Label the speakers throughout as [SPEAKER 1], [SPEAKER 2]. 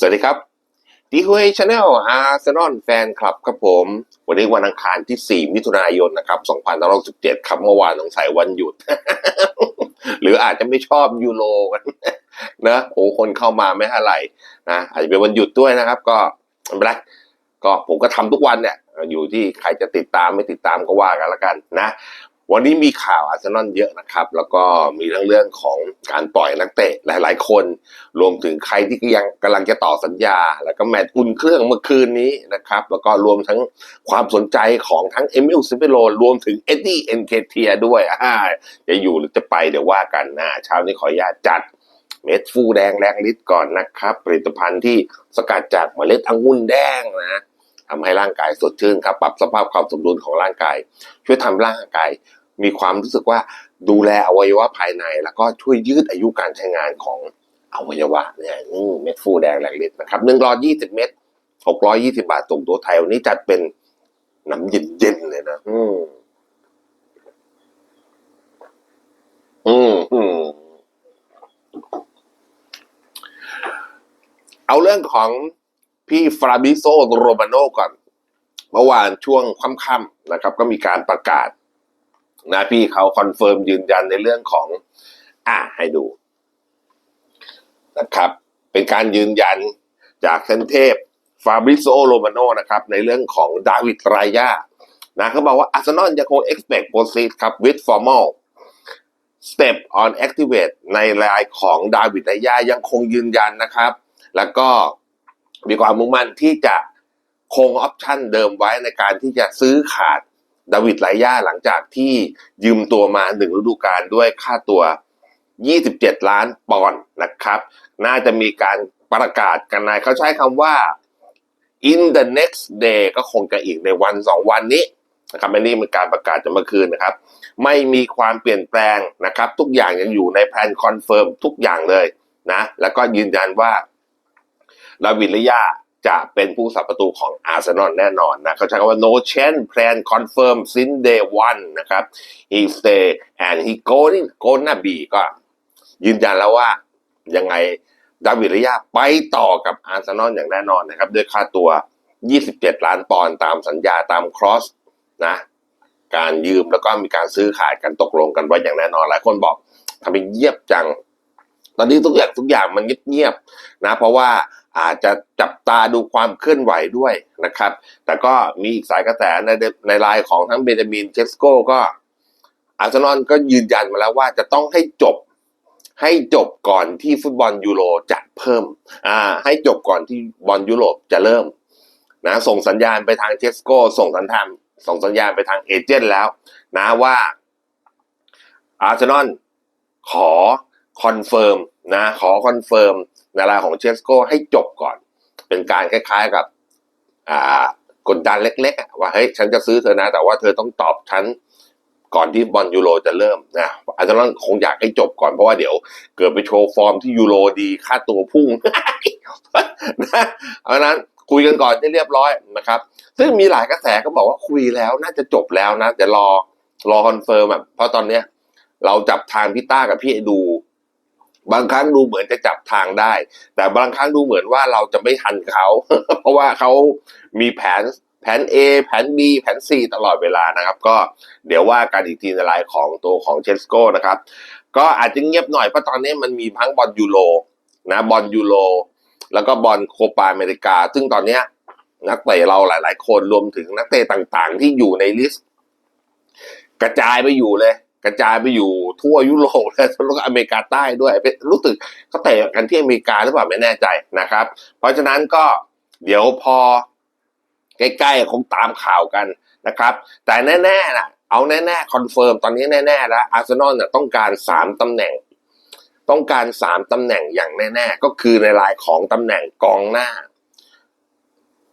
[SPEAKER 1] สวัสดีครับดีคุยชาแนลอาร์เซนอลแฟนคลับครับผม วันนี้วันอังคารที่ 4 มิถุนายนนะครับ2567ครับเมื่อวานสงสัยวันหยุด หรืออาจจะไม่ชอบยูโรกันนะโอ้คนเข้ามาไม่เท่าไหร่นะอาจจะเป็นวันหยุดด้วยนะครับ ก็ไม่เป็นไรก็ผมก็ทำทุกวันเนี่ยอยู่ที่ใครจะติดตามไม่ติดตามก็ว่ากันละกันนะ วันนี้มีข่าวอาร์เซนอลเยอะนะครับ แล้วก็มีทั้งเรื่องของการปล่อยนักเตะหลาย ๆ คน รวมถึงใครที่ยังกำลังจะต่อสัญญา แล้วก็แมตช์อุ่นเครื่องเมื่อคืนนี้นะครับ แล้วก็รวมทั้งความสนใจของทั้งเอมิลซิเปโรรวมถึงเอ็ดดี้เอ็นเคเทียด้วยอ่าจะอยู่หรือจะไปเดี๋ยวว่ากันนะเช้านี้ขออนุญาตจัดเม็ดฟูแดงแรงฤทธิ์ก่อนนะครับ ผลิตภัณฑ์ที่สกัดจากเมล็ดองุ่นแดงนะทำให้ร่างกายสดชื่นครับ ปรับสภาพความสมดุลของร่างกาย ช่วยทำร่างกาย มีความรู้สึกว่าดูแลอวัยวะภายใน แล้วก็ช่วยยืดอายุการใช้งานของอวัยวะเนี่ยนี่เม็ดฟูแดงแรงฤทธิ์นะครับหนึ่งร้อยยี่สิบเม็ดหกร้อยยี่สิบาทส่งตัวไทยวันนี้จัดเป็นน้ำเย็นๆเลยนะอืมอืมอืมเอาเรื่องของพี่ฟราบิโซโรมาโนก่อน เมื่อวานช่วงค่ำๆนะครับ ก็มีการประกาศ นะพี่เขาคอนเฟิร์มยืนยันในเรื่องของ อ่าให้ดูนะครับ เป็นการยืนยันจากเซนเทพฟาบริโซโรมาโนนะครับ ในเรื่องของดาวิดรายานะเขาบอกว่าอาร์เซนอลยังคง expect proceed ครับ with formal step on activate ในรายของดาวิดรายายังคงยืนยันนะครับ แล้วก็มีความมุ่งมั่นที่จะคงออปชั่นเดิมไว้ในการที่จะซื้อขาด ดาวิดไลย่าหลังจากที่ยืมตัวมาหนึ่งฤดูกาลด้วยค่าตัว 27 ล้านปอนด์นะครับ น่าจะมีการประกาศกันในเขาใช้คำว่า in the next day ก็คงจะอีกในวันสองวันนี้นะครับอันนี้เป็นการประกาศจากเมื่อคืนนะครับ ไม่มีความเปลี่ยนแปลงนะครับ ทุกอย่างยังอยู่ในแผนคอนเฟิร์มทุกอย่างเลยนะ แล้วก็ยืนยันว่าดาวิดลยา จะเป็นผู้สับประตูของอาร์เซนอลแน่นอนนะเขาใช้คำว่า no change plan confirm since day one นะครับ he stay and he going gonna be ก็ยืนยันแล้วว่ายังไงดาวิดลยาไปต่อกับอาร์เซนอลอย่างแน่นอนนะครับด้วยค่าตัว 27 ล้านปอนด์ตามสัญญาตามครอสนะการยืมแล้วก็มีการซื้อขายกันตกลงกันไว้อย่างแน่นอนหลายคนบอกทำไมเยียบจัง ตอนนี้ทุกอย่างทุกอย่างมันเงียบๆนะ เพราะว่า อาจจะจับตาดูความเคลื่อนไหวด้วยนะครับ แต่ก็มีอีกสายกระแสในในไลน์ของทั้งเบนจามินเชสโกก็อาร์เซนอลก็ยืนยันมาแล้วว่าจะต้องให้จบให้จบก่อนที่ฟุตบอลยูโรจะเพิ่มอ่าให้จบก่อนที่บอลยุโรปจะเริ่มนะส่งสัญญาณไปทางเชสโกส่งสัญญาณส่งสัญญาณไปทางเอเจนต์แล้ว นะว่าอาร์เซนอลขอคอนเฟิร์มนะขอคอนเฟิร์ม ในราของเชสโกให้จบก่อน เป็นการคล้ายๆกับกดดันเล็กๆ ว่าเฮ้ยฉันจะซื้อเธอนะ แต่ว่าเธอต้องตอบฉันก่อนที่บอลยูโรจะเริ่มนะอาจจะต้องคงอยากให้จบก่อนเพราะว่าเดี๋ยวเกิดไปโชว์ฟอร์มที่ยูโรดีค่าตัวพุ่งนะเพราะนั้นคุยกันก่อนให้เรียบร้อยนะครับ ซึ่งมีหลายกระแสก็บอกว่าคุยแล้วน่าจะจบแล้วนะแต่รอรอคอนเฟิร์มอะเพราะตอนเนี้ยเราจับทางพี่ต้ากับพี่ดู บางครั้งดูเหมือนจะจับทางได้ แต่บางครั้งดูเหมือนว่าเราจะไม่ทันเขา เพราะว่าเขามีแผนแผน A แผน B แผน C ตลอดเวลานะครับ ก็เดี๋ยวว่ากันอีกทีในไลน์ของตัวของเชสโก้นะครับ ก็อาจจะเงียบหน่อยเพราะตอนนี้มันมีทั้งบอลยูโรนะบอลยูโรแล้วก็บอลโคปาอเมริกา ซึ่งตอนนี้นักเตะเราหลาย ๆ คนรวมถึงนักเตะต่างๆ ที่อยู่ในลิสต์กระจายไปอยู่เลย ระจายไปอยู่ทั่วยุโรปแล้วก็อเมริกาใต้ด้วยเป็นรู้สึกเขาเตะกันที่อเมริกาหรือเปล่าไม่แน่ใจนะครับ เพราะฉะนั้นก็เดี๋ยวพอใกล้ๆคงตามข่าวกันนะครับ แต่แน่ๆนะเอาแน่ๆคอนเฟิร์มตอนนี้แน่ๆแล้วอาร์เซนอลเนี่ยต้องการสามตำแหน่ง ต้องการสามตำแหน่งอย่างแน่ ๆ ก็คือในรายของตำแหน่งกองหน้า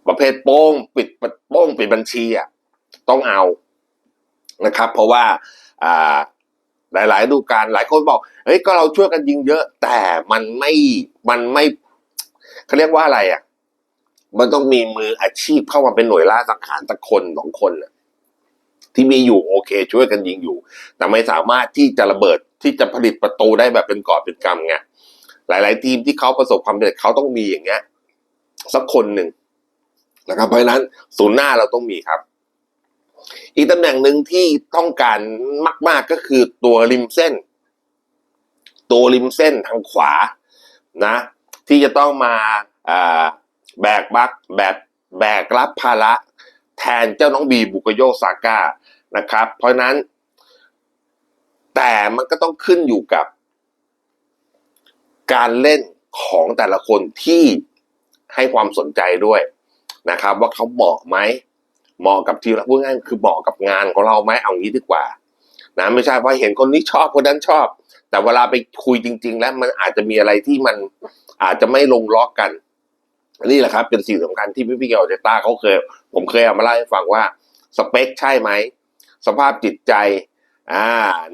[SPEAKER 1] ประเภทโป้งปิดโป้งปิดบัญชีอะต้องเอานะครับ เพราะว่า อ่าหลายๆดูกาลหลายคนบอกเฮ้ยก็เราช่วยกันยิงเยอะ แต่มันไม่มันไม่เขาเรียกว่าอะไรอะ มันต้องมีมืออาชีพเข้ามาเป็นหน่วยล่าสังหารตะคนสองคนน่ะที่มีอยู่โอเค ช่วยกันยิงอยู่ แต่ไม่สามารถที่จะระเบิดที่จะผลิตประตูได้แบบเป็นกอบเป็นกำไงหลาย ๆ ทีมที่เขาประสบความสำเร็จเขาต้องมีอย่างเงี้ยสักคนหนึ่งนะครับเพราะฉะนั้นศูนย์หน้าเราต้องมีครับ อีกตำแหน่งหนึ่งที่ต้องการมาก ๆก็คือตัวริมเส้น ตัวริมเส้นทางขวานะ ที่จะต้องมาแบกบักแบบแบกรับภาระแทนเจ้าน้องบีบุกโยซาก้านะครับ เพราะนั้น แต่มันก็ต้องขึ้นอยู่กับ การเล่นของแต่ละคนที่ให้ความสนใจด้วยนะครับ ว่าเขาเหมาะไหม เหมาะกับทีมเราพูดง่ายคือเหมาะกับงานของเราไหมเอางี้ดีกว่านะไม่ใช่เพราะเห็นคนนี้ชอบคนนั้นชอบ แต่เวลาไปคุยจริง ๆ แล้วมันอาจจะมีอะไรที่มันอาจจะไม่ลงล็อกกันนี่แหละครับเป็นสิ่งสำคัญที่พี่พี่เกียวเจต้าเขาเคย ผมเคยเอามาเล่าให้ฟังว่าสเปคใช่ไหมสภาพจิตใจอ่า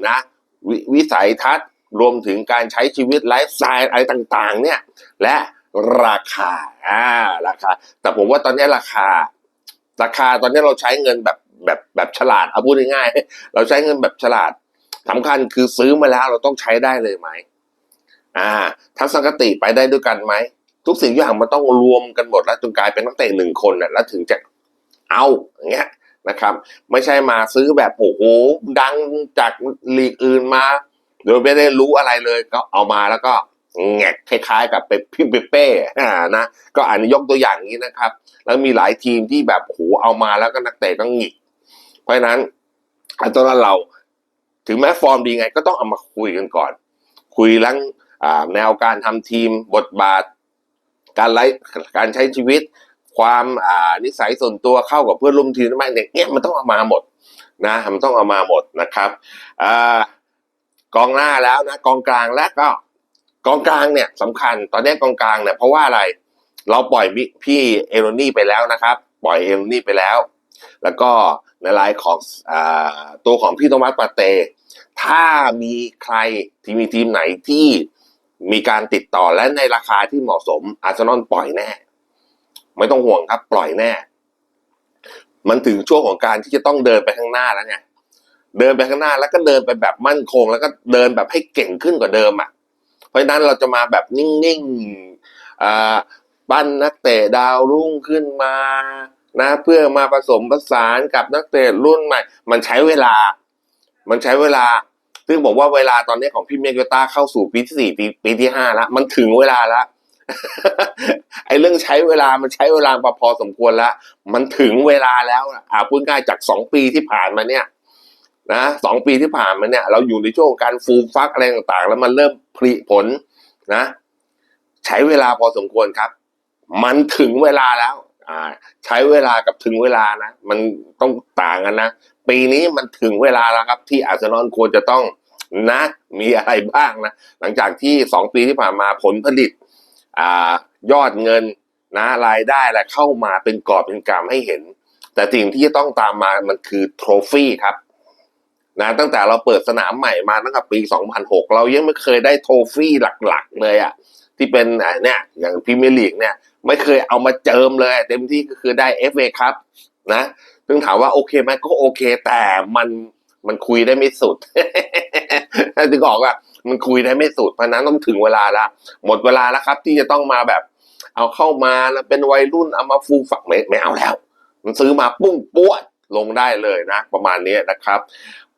[SPEAKER 1] นะววิสัยทัศน์รวมถึงการใช้ชีวิตไลฟ์สไตล์อะไรต่าง ๆ เนี่ย และราคาอ่าราคา แต่ผมว่าตอนนี้ราคา ราคาตอนนี้เราใช้เงินแบบแบบแบบฉลาดเอาพูดง่ายๆเราใช้เงินแบบฉลาดสำคัญคือซื้อมาแล้วเราต้องใช้ได้เลยไหมอ่าทัศนคติไปได้ด้วยกันไหมทุกสิ่งทุกอย่างมันต้องรวมกันหมดแล้วจนกลายเป็นนักเตะหนึ่งคนน่ะแล้วถึงจะเอาอย่างเงี้ยนะครับ ไม่ใช่มาซื้อแบบโอ้โหดังจากลีกอื่นมา โดยไม่ได้รู้อะไรเลยก็เอามาแล้วก็ แงกคล้ายๆ กับเปพี่เปเป้อ่านะก็อันนี้ยกตัวอย่างนี้นะครับ แล้วมีหลายทีมที่แบบโหเอามาแล้วก็นักเตะก็หงิก เพราะฉะนั้นอันตอนเราถึงแม้ฟอร์มดีไงก็ต้องเอามาคุยกันก่อน คุยเรื่องแนวการทำทีมบทบาท การไลฟ์การใช้ชีวิต ความนิสัยส่วนตัวเข้ากับเพื่อนร่วมทีมไหมเนี่ยเนี่ยมันต้องเอามาหมดนะมันต้องเอามาหมดนะครับอกองหน้าแล้วนะกองกลางและก็ กองกลางเนี่ยสำคัญตอนนี้กองกลางเนี่ยเพราะว่าอะไร เราปล่อยพี่เอโรนี่ไปแล้วนะครับ ปล่อยเอโรนี่ไปแล้ว แล้วก็ในรายของอตัวของพี่โทมัสปาเต ถ้ามีใครที่มีทีมไหนที่มีการติดต่อและในราคาที่เหมาะสมอาร์เซนอลปล่อยแน่ ไม่ต้องห่วงครับปล่อยแน่ มันถึงช่วงของการที่จะต้องเดินไปข้างหน้าแล้วไงเดินไปข้างหน้าแล้วก็เดินไปแบบมั่นคง แล้วก็เดินแบบให้เก่งขึ้นกว่าเดิมอะ เพราะฉะนั้นเราจะมาแบบนิ่งๆปั้นนักเตะดาวรุ่งขึ้นมานะเพื่อมาผสมผสานกับนักเตะรุ่นใหม่ มันใช้เวลา มันใช้เวลา ซึ่งบอกว่าเวลาตอนนี้ของพี่เมกโยต้าเข้าสู่ปีที่สี่ปีปีที่ห้าแล้วมันถึงเวลาแล้วไอ้เรื่องใช้เวลามันใช้เวลาพอสมควรแล้วมันถึงเวลาแล้วอะอ่าพูดง่ายจากสองปีที่ผ่านมาเนี่ย นะสองปีที่ผ่านมาเนี่ย เราอยู่ในช่วงการฟูมฟักอะไรต่างๆ แล้วมันเริ่มผลิผลนะ ใช้เวลาพอสมควรครับ มันถึงเวลาแล้วอ่าใช้เวลากับถึงเวลานะ มันต้องต่างกันนะ ปีนี้มันถึงเวลาแล้วครับ ที่อาร์เซนอลควรจะต้องนะ มีอะไรบ้างนะ หลังจากที่สองปีที่ผ่านมาผลผลิตอ่ายอดเงินนะรายได้อะไรเข้ามาเป็นกอบเป็นกำให้เห็น แต่สิ่งที่จะต้องตามมามันคือโทรฟี่ครับ นะตั้งแต่เราเปิดสนามใหม่มาตั้งแต่ปี 2006 เรายังไม่เคยได้โทฟี่หลักๆ เลยอะ่ะที่เป็นเนี่ยอย่างพรีเมียร์ลีกเนี่ยไม่เคยเอามาเจิมเลย เต็มที่ก็คือได้ FA ครับนะซึ่งถามว่าโอเคไหมก็โอเค แต่มันมันคุยได้ไม่สุดถึงบอกว่ามันคุยได้ไม่สุดเพราะนั้นต้องถึงเวลาละหมดเวลาแล้วครับ ที่จะต้องมาแบบ เอาเข้ามาแล้วเป็นวัยรุ่นเอามาฟูฝักไม่ไม่เอาแล้ว มันซื้อมาปุ้งป้วดลงได้เลยนะ ประมาณนี้นะครับ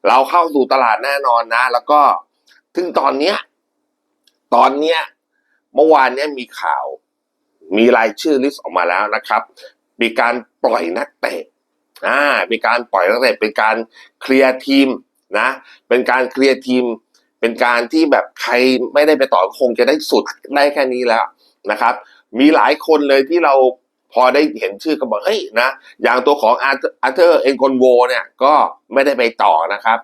[SPEAKER 1] เราเข้าสู่ตลาดแน่นอนนะ แล้วก็ถึงตอนเนี้ยตอนเนี้ยเมื่อวานเนี้ยมีข่าว มีรายชื่อลิสต์ออกมาแล้วนะครับ มีการปล่อยนักเตะอ่ามีการปล่อยนักเตะเป็นการเคลียร์ทีมนะ เป็นการเคลียร์ทีม เป็นการที่แบบใครไม่ได้ไปต่อคงจะได้สุดได้แค่นี้แล้วนะครับ มีหลายคนเลยที่เรา พอได้เห็นชื่อก็บอกเฮ้ยนะอย่างตัวของอาร์เธอร์เอ็นคอนโวเนี่ยก็ไม่ได้ไปต่อนะครับ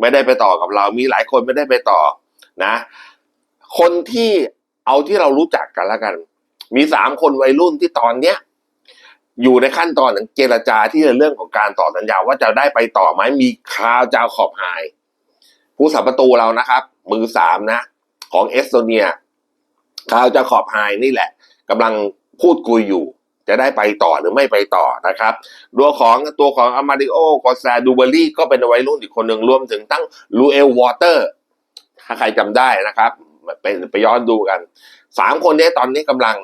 [SPEAKER 1] ไม่ได้ไปต่อกับเรามีหลายคนไม่ได้ไปต่อนะ คนที่เอาที่เรารู้จักกันแล้วกัน มีสามคนวัยรุ่นที่ตอนเนี้ยอยู่ในขั้นตอนของเจรจาที่เรื่องของการต่อสัญญาว่าจะได้ไปต่อไหมมีคาร์จาวขอบไฮผู้สับประตูเรานะครับ มือสามนะ ของเอสโตเนียคาร์จาวขอบไฮนี่แหละกำลังพูดคุยอยู่ จะได้ไปต่อหรือไม่ไปต่อนะครับตัวของตัวของอามาริโอกอซาดูเบอรี่ก็เป็นวัยรุ่นอีกคนหนึ่งรวมถึงตั้งลูเอลวอเตอร์ถ้าใครจำได้นะครับไปไปย้อนดูกันสามคนนี้ตอนนี้กำลัง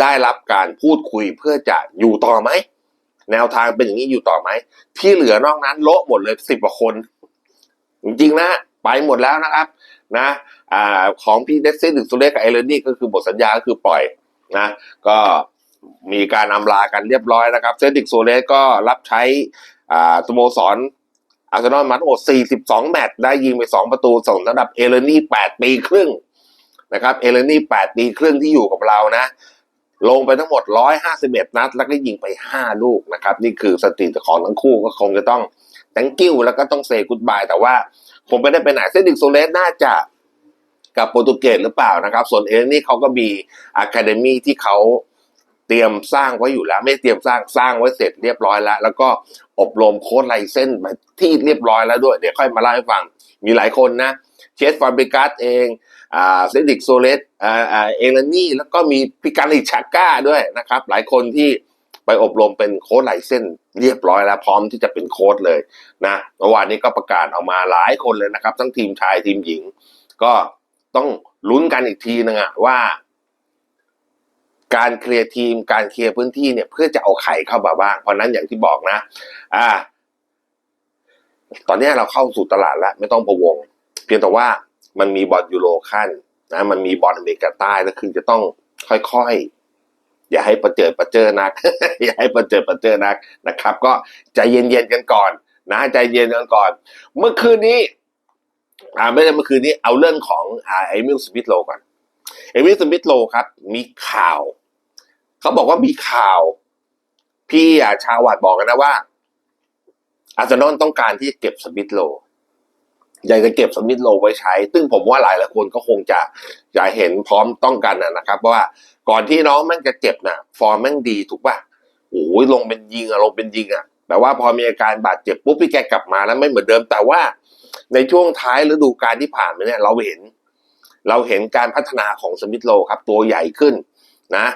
[SPEAKER 1] ได้รับการพูดคุยเพื่อจะอยู่ต่อไหม แนวทางเป็นอย่างนี้อยู่ต่อไหม ที่เหลือนอกนั้นโละหมดเลยสิบกว่าคน จริงๆนะ ไปหมดแล้วนะครับ นะอ่าของพี่เดซซินถึงสุเลกับเอเลนี่ก็คือบทสัญญาก็คือปล่อยนะ ก็ มีการอำลากันเรียบร้อยนะครับเซดิกโซเลสก็รับใช้สโมสรอาร์เซนอลมาทั้งหมด42 แมตช์ได้ยิงไป 2 ประตูส่งสำหรับเอเลนี่ 8 ปีครึ่งนะครับเอเลนี่ 8 ปีครึ่งที่อยู่กับเรานะ ลงไปทั้งหมด 151 นัด แล้วก็ยิงไป 5 ลูกนะครับ นี่คือสถิติของทั้งคู่ก็คงจะต้อง thank you แล้วก็ต้อง say goodbye แต่ว่าคงไม่ได้ไปไหนเซดิกโซเลสน่าจะกับโปรตุเกสหรือเปล่านะครับ ส่วนเอเลนี่เขาก็มีอะคาเดมี่ที่เขา เตรียมสร้างไว้อยู่แล้ว ไม่เตรียมสร้างสร้างไว้เสร็จเรียบร้อยแล้ว แล้วก็อบรมโค้ดไลเซนส์ที่เรียบร้อยแล้วด้วย เดี๋ยวค่อยมาเล่าให้ฟัง มีหลายคนนะเชสฟาร์บิกัสเองอ่าเซดิกโซเลสอ่าอ่าเอเลนี่แล้วก็มีพิการิชาก้าด้วยนะครับ หลายคนที่ไปอบรมเป็นโค้ดไลเซนส์เรียบร้อยแล้วพร้อมที่จะเป็นโค้ดเลยนะเมื่อวานนี้ก็ประกาศออกมาหลายคนเลยนะครับ ทั้งทีมชายทีมหญิง ก็ต้องลุ้นกันอีกทีนึงอะว่า การเคลียร์ทีม การเคลียร์พื้นที่เนี่ยเพื่อจะเอาไข่เข้ามาบ้าง เพราะนั้นอย่างที่บอกนะ อ่า ตอนนี้เราเข้าสู่ตลาดแล้ว ไม่ต้องพะวง เพียงแต่ว่ามันมีบอลยูโรขั้นนะมันมีบอลอเมริกาใต้แล้วคือจะต้องค่อยๆ อย่าให้ประเจิดประเจอนัก อย่าให้ประเจิดประเจอนักนะครับ ก็ใจเย็นๆกันก่อน นะใจเย็นกันก่อน เมื่อคืนนี้ อ่าไม่ใช่เมื่อคืนนี้เอาเรื่องของอ่าไอมิลสมิธโลก่อนเอมิลสมิธโลครับ มีข่าว เขาบอกว่ามีข่าว พี่อะชาววัดบอกกันนะว่า อาร์เซนอลต้องการที่จะเก็บสมิธโลอยากจะเก็บสมิธโลไว้ใช้ ซึ่งผมว่าหลายหลายคนก็คงจะจะเห็นพร้อมต้องกันนะครับว่าก่อนที่น้องแม่งจะเจ็บน่ะ ฟอร์มแม่งดีถูกป่ะโอ้ยลงเป็นยิงอะลงเป็นยิงอะแต่ว่าพอมีอาการบาดเจ็บปุ๊บพี่แกกลับมาแล้วไม่เหมือนเดิม แต่ว่าในช่วงท้ายฤดูกาลที่ผ่านมาเนี่ย เราเห็น เราเห็นการพัฒนาของสมิธโลครับ ตัวใหญ่ขึ้น นะ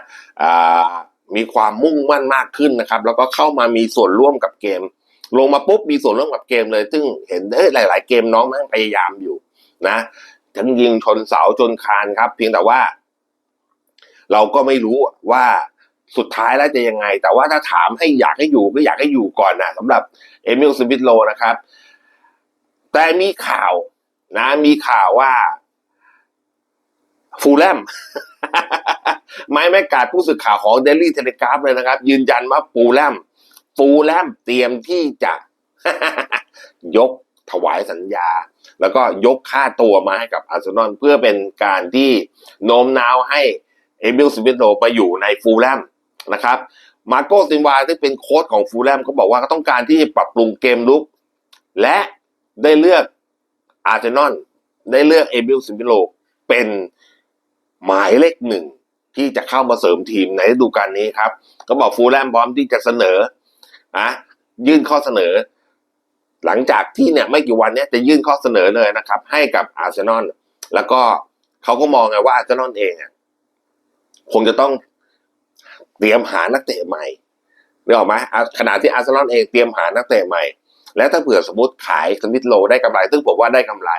[SPEAKER 1] มีความมุ่งมั่นมากขึ้นนะครับ แล้วก็เข้ามามีส่วนร่วมกับเกม ลงมาปุ๊บมีส่วนร่วมกับเกมเลย ซึ่งเห็นเอ้หลาย ๆ เกมน้องแม่งพยายามอยู่นะทั้งยิงชนเสาจนคานครับ เพียงแต่ว่า เราก็ไม่รู้ว่าสุดท้ายแล้วจะยังไง แต่ว่าถ้าถามให้อยากให้อยู่ก็อยากให้อยู่ก่อนนะสำหรับเอมิลสมิธโลนะครับ แต่มีข่าวนะ มีข่าวว่าฟูลแลม ไม้แม่กาดผู้สื่อข่าวของเดลี่เทเลกราฟเลยนะครับ ยืนยันว่าฟูลแลมฟูลแลมเตรียมที่จะยกถวายสัญญา แล้วก็ยกค่าตัวมาให้กับอาร์เซนอลเพื่อเป็นการที่โน้มน้าวให้เอมิลสมิธโลไปอยู่ในฟูลแลมนะครับมาโกซินวาที่เป็นโค้ชของฟูลแลมเขาบอกว่าเขาต้องการที่ปรับปรุงเกมลุก และได้เลือกอาร์เซนอลได้เลือกเอมิลสมิธโลเป็นหมายเลขหนึ่ง ที่จะเข้ามาเสริมทีมในฤดูกาลนี้ครับ ก็บอกฟูลแลมพร้อมที่จะเสนอนะยื่นข้อเสนอ หลังจากที่เนี่ยไม่กี่วันเนี้ยจะยื่นข้อเสนอเลยนะครับ ให้กับอาร์เซนอลแล้วก็เขาก็มองไงว่าอาร์เซนอลเองอะคงจะต้องเตรียมหานักเตะใหม่นึกออกไหมขณะที่อาร์เซนอลเองเตรียมหานักเตะใหม่ และถ้าเผื่อสมมติขายสมิธโลได้กำไร ซึ่งผมว่าได้กำไร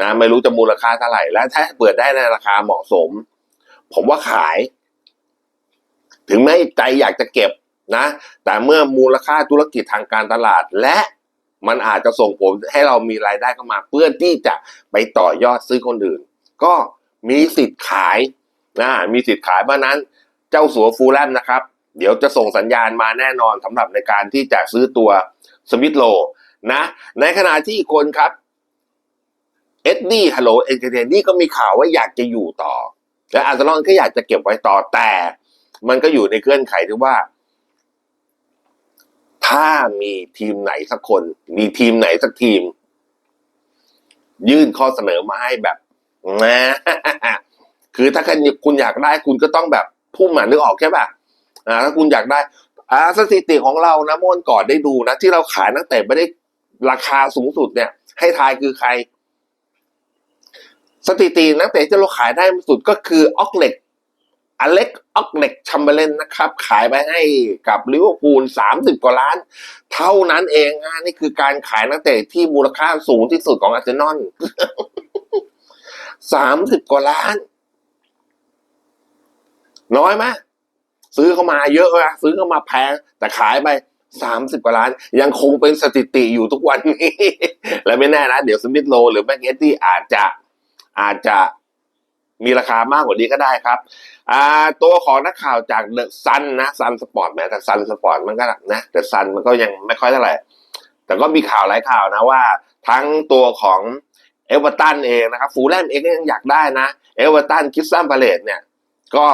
[SPEAKER 1] นะไม่รู้จะมูลค่าเท่าไหร่ และถ้าเปิดได้ในราคาเหมาะสม ผมว่าขาย ถึงแม้ใจอยากจะเก็บนะ แต่เมื่อมูลค่าธุรกิจทางการตลาดและมันอาจจะส่งผลให้เรามีรายได้เข้ามา เพื่อที่จะไปต่อยอดซื้อคนอื่น ก็มีสิทธิ์ขายนะมีสิทธิ์ขายเพราะนั้นเจ้าสัวฟูลแลมนะครับ เดี๋ยวจะส่งสัญญาณมาแน่นอนสำหรับในการที่จะซื้อตัวสมิธโลนะ ในขณะที่คนครับเอ็ดดี้ฮัลโหลเอ็นเตอร์เทนนี่ก็มีข่าวว่าอยากจะอยู่ต่อ และอาร์เซนอลก็อยากจะเก็บไว้ต่อแต่ มันก็อยู่ในเงื่อนไขที่ว่า ถ้ามีทีมไหนสักคน มีทีมไหนสักทีม ยื่นข้อเสนอมาให้แบบนะคือถ้าคุณอยากได้คุณก็ต้องแบบพุ่มหมานึกออกใช่ป่ะอ่าถ้าคุณอยากได้อาสถิติของเรานะม่อวันก่อนได้ดูนะ ที่เราขายนักเตะไม่ได้ราคาสูงสุดเนี่ย ให้ทายคือใคร สถิตินักเตะที่เราขายได้มากสุดก็คือออกเล็กอเล็กออกเล็กชัมเบร์เลนนะครับ ขายไปให้กับลิเวอร์พูลสามสิบกว่าล้าน เท่านั้นเองฮะนี่คือการขายนักเตะที่มูลค่าสูงที่สุดของอาร์เซนอลสามสิบกว่าล้าน น้อยไหมซื้อเข้ามาเยอะนะซื้อเข้ามาแพง แต่ขายไปสามสิบกว่าล้าน ยังคงเป็นสถิติอยู่ทุกวันนี้ และไม่แน่นะ เดี๋ยวสมิธโลหรือแม็กเนตี้อาจจะ อาจจะมีราคามากกว่านี้ก็ได้ครับตัวของนักข่าวจากเดอะซันนะซันสปอร์ตแม้แต่ซันสปอร์ตมันก็นะแต่ซันมันก็ยังไม่ค่อยเท่าไหร่ แต่ก็มีข่าวหลายข่าวนะว่า ทั้งตัวของเอเวอร์ตันเองนะครับฟูลแลมเองก็ยังอยากได้นะเอเวอร์ตันคิสซัมพาเลตเนี่ย ก็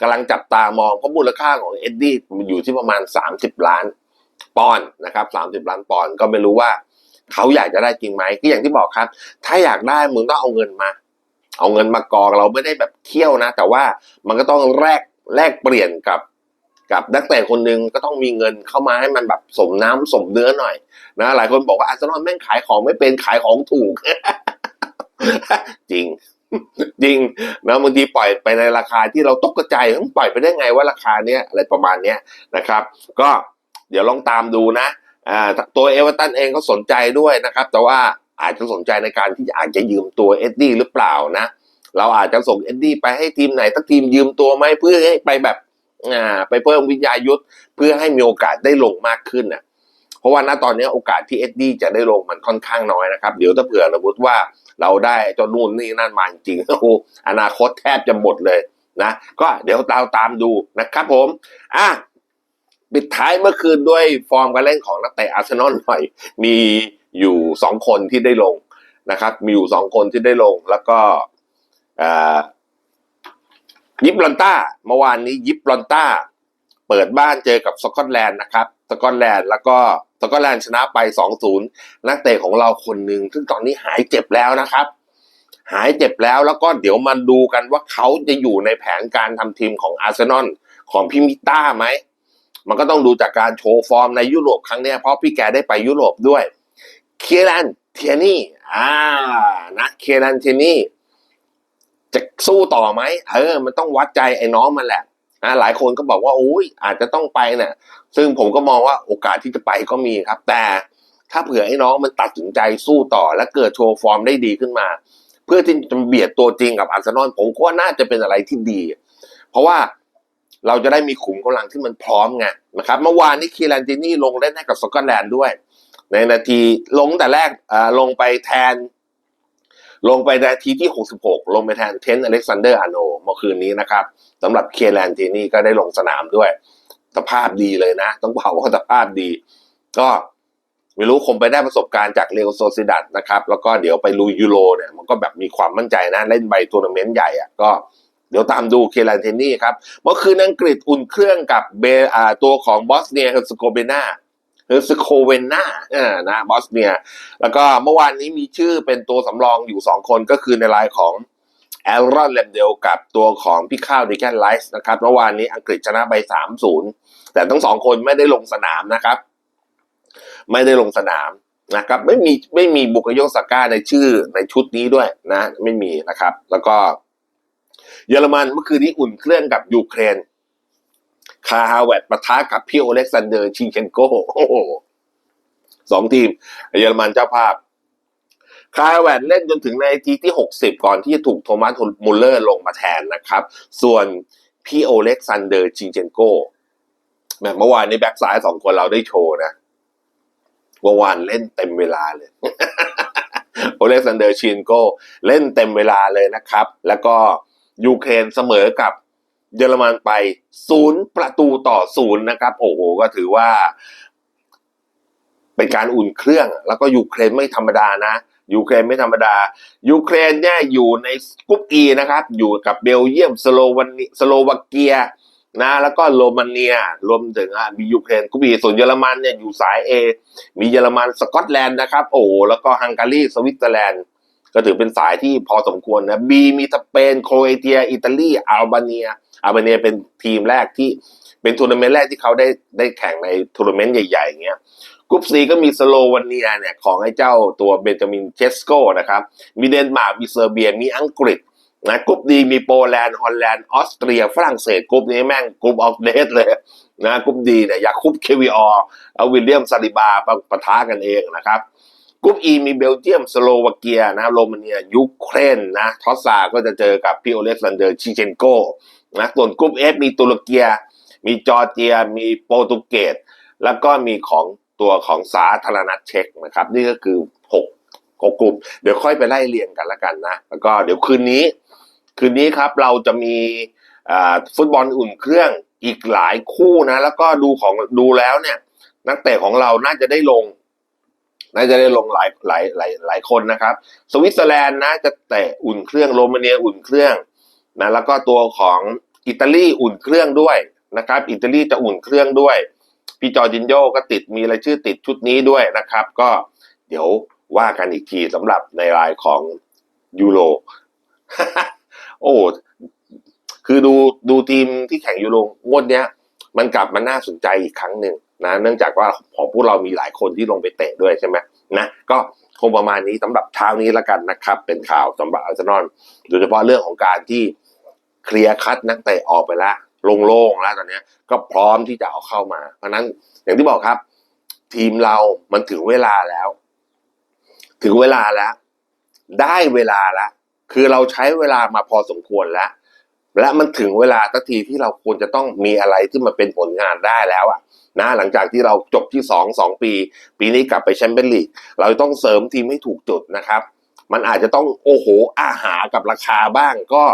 [SPEAKER 1] กำลังจับตามองเพราะมูลค่าของเอ็ดดี้มันอยู่ที่ประมาณ 30 ล้านปอนด์นะครับ30 ล้านปอนด์ก็ไม่รู้ว่าเขาอยากจะได้จริงไหมก็อย่างที่บอกครับ ถ้าอยากได้มึงต้องเอาเงินมา เอาเงินมากองเราไม่ได้แบบเที่ยวนะ แต่ว่ามันก็ต้องแลกแลกเปลี่ยนกับกับนักเตะคนหนึ่งก็ต้องมีเงินเข้ามาให้มันแบบสมน้ำสมเนื้อหน่อยนะหลายคนบอกว่าอาร์เซนอลแม่งขายของไม่เป็นขายของถูก จริง จริงนะบางทีปล่อยไปในราคาที่เราตกใจเฮ้ยปล่อยไปได้ไงว่าราคาเนี้ยอะไรประมาณเนี้ยนะครับ ก็เดี๋ยวลองตามดูนะอ่าตัวเอเวอร์ตันเองก็สนใจด้วยนะครับ แต่ว่า อาจจะสนใจในการที่อาจจะยืมตัวเอ็ดดี้หรือเปล่านะ เราอาจจะส่งเอ็ดดี้ไปให้ทีมไหนสักทีมยืมตัวไหมเพื่อให้ไปแบบอ่าไปเพิ่มวิทยายุทธเพื่อให้มีโอกาสได้ลงมากขึ้นน่ะเพราะว่าณตอนนี้โอกาสที่เอ็ดดี้จะได้ลงมันค่อนข้างน้อยนะครับ เดี๋ยวถ้าเผื่อสมมติว่าเราได้เจานู่นนี่นั่นมาจริงโอ้อนาคตแทบจะหมดเลยนะก็เดี๋ยวเราตามดูนะครับผมอะปิดท้ายเมื่อคืนด้วยฟอร์มการเล่นของนักเตะอาร์เซนอลหน่อย มี อยู่สองคนที่ได้ลงนะครับ มีอยู่สองคนที่ได้ลงแล้วก็ยิปลอนต้าเมื่อวานนี้ยิปลอนต้า เปิดบ้านเจอกับสกอตแลนด์นะครับ สกอตแลนด์แล้วก็สกอตแลนด์ชนะไป 2-0 นักเตะของเราคนหนึ่งซึ่งตอนนี้หายเจ็บแล้วนะครับ หายเจ็บแล้วแล้วก็เดี๋ยวมาดูกันว่าเขาจะอยู่ในแผนการทำทีมของอาร์เซนอลของพิมิต้าไหม มันก็ต้องดูจากการโชว์ฟอร์มในยุโรปครั้งนี้เพราะพี่แกได้ไปยุโรปด้วย เคียรันเทียนี่อ่านะเคียรันเทียนี่จะสู้ต่อไหมเออ มันต้องวัดใจไอ้น้องมันแหละนะหลายคนก็บอกว่าโอ้ยอาจจะต้องไปเนี่ยซึ่งผมก็มองว่าโอกาสที่จะไปก็มีครับ แต่ถ้าเผื่อไอ้น้องมันตัดสินใจสู้ต่อ และเกิดโชว์ฟอร์มได้ดีขึ้นมา เพื่อที่จะเบียดตัวจริงกับอาร์เซนอลผมก็ว่าน่าจะเป็นอะไรที่ดี เพราะว่าเราจะได้มีขุมกำลังที่มันพร้อมไงนะครับเมื่อวานนี้คีรันตินี่ลงเล่นให้กับสกอตแลนด์ด้วย ในนาทีลงแต่แรกอ่าลงไปแทน ลงไปนาทีที่ 66 ลงไปแทนเทนอเล็กซานเดอร์อาโนเมื่อคืนนี้นะครับสำหรับเคแลนทีนี่ก็ได้ลงสนามด้วยสภาพดีเลยนะ ต้องบอกว่าสภาพดี ก็ไม่รู้คงไปได้ประสบการณ์จากเรอัลโซซิดัดนะครับ แล้วก็เดี๋ยวไปลุยยูโรเนี่ยมันก็แบบมีความมั่นใจนะ เล่นใบทัวร์นาเมนต์ใหญ่อะก็เดี๋ยวตามดูเคแลนเทนนี่ครับ เมื่อคืนอังกฤษอุ่นเครื่องกับเบอ่าตัวของบอสเนียเฮอร์ซโกเบนา เฮอร์ซโกเวนาอ่านะบอสเนีย แล้วก็เมื่อวานนี้มีชื่อเป็นตัวสำรองอยู่สองคนก็คือในรายของแอลรอนแลมเดลกับตัวของพี่ข้าวดิแคนไลส์นะครับเมื่อวานนี้อังกฤษชนะไปสามศูนย์แต่ทั้งสองคนไม่ได้ลงสนามนะครับ ไม่ได้ลงสนามนะครับไม่มีไม่มีบุกโยสก้าในชื่อในชุดนี้ด้วยนะ ไม่มีนะครับ แล้วก็เยอรมันเมื่อคืนนี้อุ่นเครื่องกับยูเครน คาฮาเวตปะทะกับพี่โอเล็กซานเดอร์ชิงเชนโกโอ้โหสองทีม เยอรมันเจ้าภาพ คาฮาเวตเล่นจนถึงในาทีที่ 60 ก่อนที่จะถูกโทมัสมุลเลอร์ลงมาแทนนะครับ ส่วนพี่โอเล็กซานเดอร์ชิงเชนโกแมเมื่อวานนี้แบ็กซ้ายสองคนเราได้โชว์นะเมื่อวานเล่นเต็มเวลาเลย โอเล็กซานเดอร์ชินโกเล่นเต็มเวลาเลยนะครับ แล้วก็ยูเครนเสมอกับ เยอรมันไปศูนย์ประตูต่อศูนย์นะครับ โอ้โห ก็ถือว่า เป็นการอุ่นเครื่อง แล้วก็ยูเครนไม่ธรรมดานะยูเครนไม่ธรรมดา ยูเครนเนี่ยอยู่ในกรุ๊ปอีนะครับ อยู่กับเบลเยียมสโลวันสโลวาเกียนะแล้วก็โรมาเนีย รวมถึงอะมียูเครนกรุ๊ปอีส่วนเยอรมันเนี่ยอยู่สายเอมีเยอรมันสกอตแลนด์นะครับ โอ้แล้วก็ฮังการีสวิตเซอร์แลนด์ ก็ถือเป็นสายที่พอสมควรนะบีมีสเปนโครเอเชีย อิตาลีอัลบาเนีย อัลบเนียเป็นทีมแรกที่เป็นทัวร์นาเมนต์แรกที่เขาได้ได้แข่งในทัวร์นาเมนต์ใหญ่ๆอย่างเงี้ยกรุ๊ปซีก็มีสโลวาเนียเนี่ยของไอ้เจ้าตัวเบนจามินเชสโกนะครับ มีเดนมาร์กมีเซอร์เบีย มีอังกฤษนะกรุ๊ปดีมีโปแลนด์ฮอลแลนด์ออสเตรียฝรั่งเศสกรุ๊ปนี้แม่งกรุ๊ปออฟเดสเลยนะกรุ๊ปดีเนี่ยอยากคุปเควีออเอาวิลเลียมซาลิบาปะปะทะกันเองนะครับกรุ๊ป E มีเบลเยียม สโลวาเกียนะโรมาเนียยูเครนนะทอสซาก็จะเจอกับพี่โอเล็กซานเดอร์ชิเชนโก นะส่วนกรุ๊ป F มีตุรกีมีจอร์เจีย มีโปรตุเกสแล้วก็มีของตัวของสาธารณรัฐเช็กนะครับ นี่ก็คือหกหกกลุ่ม เดี๋ยวค่อยไปไล่เรียงกันละกันนะ แล้วก็เดี๋ยวคืนนี้ คืนนี้ครับเราจะมีฟุตบอลอุ่นเครื่องอีกหลายคู่นะ แล้วก็ดูของดูแล้วเนี่ย นักเตะของเราน่าจะได้ลง น่าจะได้ลงหลายหลายหลายหลายคนนะครับ สวิตเซอร์แลนด์นะจะเตะอุ่นเครื่องโรมาเนียอุ่นเครื่อง นะแล้วก็ตัวของอิตาลีอุ่นเครื่องด้วยนะครับ อิตาลีจะอุ่นเครื่องด้วย พี่จอร์จินโยก็ติดมีรายชื่อติดชุดนี้ด้วยนะครับ ก็เดี๋ยวว่ากันอีกทีสำหรับในรายของยูโรโอ้คือดูดูทีมที่แข่งยูโรงวดเนี้ย มันกลับมาน่าสนใจอีกครั้งหนึ่งนะเนื่องจากว่าของพวกเรามีหลายคนที่ลงไปเตะด้วยใช่ไหมนะก็คงประมาณนี้สำหรับเช้านี้แล้วกันนะครับ เป็นข่าวสำหรับอาร์เซนอลโดยเฉพาะเรื่องของการที่ เคลียร์คัดนักเตะออกไปแล้วโล่งๆแล้วตอนนี้ก็พร้อมที่จะเอาเข้ามา เพราะนั้นอย่างที่บอกครับ ทีมเรามันถึงเวลาแล้ว ถึงเวลาแล้ว ได้เวลาแล้วคือเราใช้เวลามาพอสมควรแล้ว และมันถึงเวลาสักทีที่เราควรจะต้องมีอะไรที่มันเป็นผลงานได้แล้วอะนะหลังจากที่เราจบที่สองสองปี ปีนี้กลับไปแชมเปี้ยนลีกเราต้องเสริมทีมให้ถูกจุดนะครับ มันอาจจะต้องโอ้โหอาหารกับราคาบ้างก็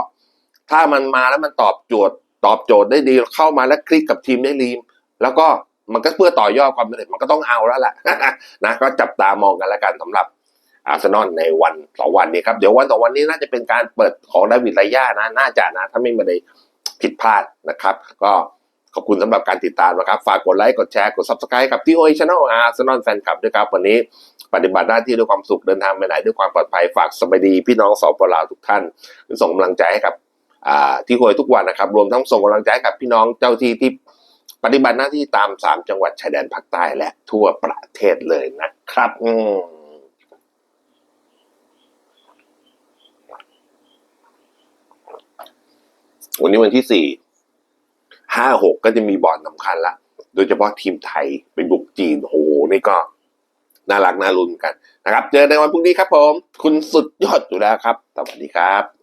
[SPEAKER 1] ถ้ามันมาแล้วมันตอบโจทย์ ตอบโจทย์ได้ดีเข้ามาแล้วคลิกกับทีมได้รีมแล้วก็มันก็เพื่อต่อยอดความสำเร็จมันก็ต้องเอาแล้วแหละนะก็จับตามองกันแล้วกันสำหรับอาร์เซนอลในวันสองวันนี้ครับ เดี๋ยววันสองวันนี้น่าจะเป็นการเปิดของดาวิดไลย่านะ น่าจะนะ ถ้าไม่มาได้ผิดพลาดนะครับ ก็ขอบคุณสำหรับการติดตามนะครับ ฝากกดไลค์ กดแชร์ กด subscribe กับที่โอช anel อาร์เซนอลแฟนคลับด้วยครับ วันนี้ปฏิบัติหน้าที่ด้วยความสุขเดินทางไปไหนด้วยความปลอดภัยฝากสบายดีพี่น้องสปปลาวทุกท่านส่งกำลังใจให้กับ ที่โอยทุกวันนะครับ รวมทั้งส่งกำลังใจกับพี่น้องเจ้าที่ที่ปฏิบัติหน้าที่ตามสามจังหวัดชายแดนภาคใต้และทั่วประเทศเลยนะครับ อืมวันนี้วันที่สี่ห้าหกก็จะมีบอลสำคัญละ โดยเฉพาะทีมไทยไปบุกจีนโอ้โหนี่ก็น่ารักน่ารุนกันนะครับ เจอในวันพรุ่งนี้ครับผม คุณสุดยอดอยู่แล้วครับ สวัสดีครับ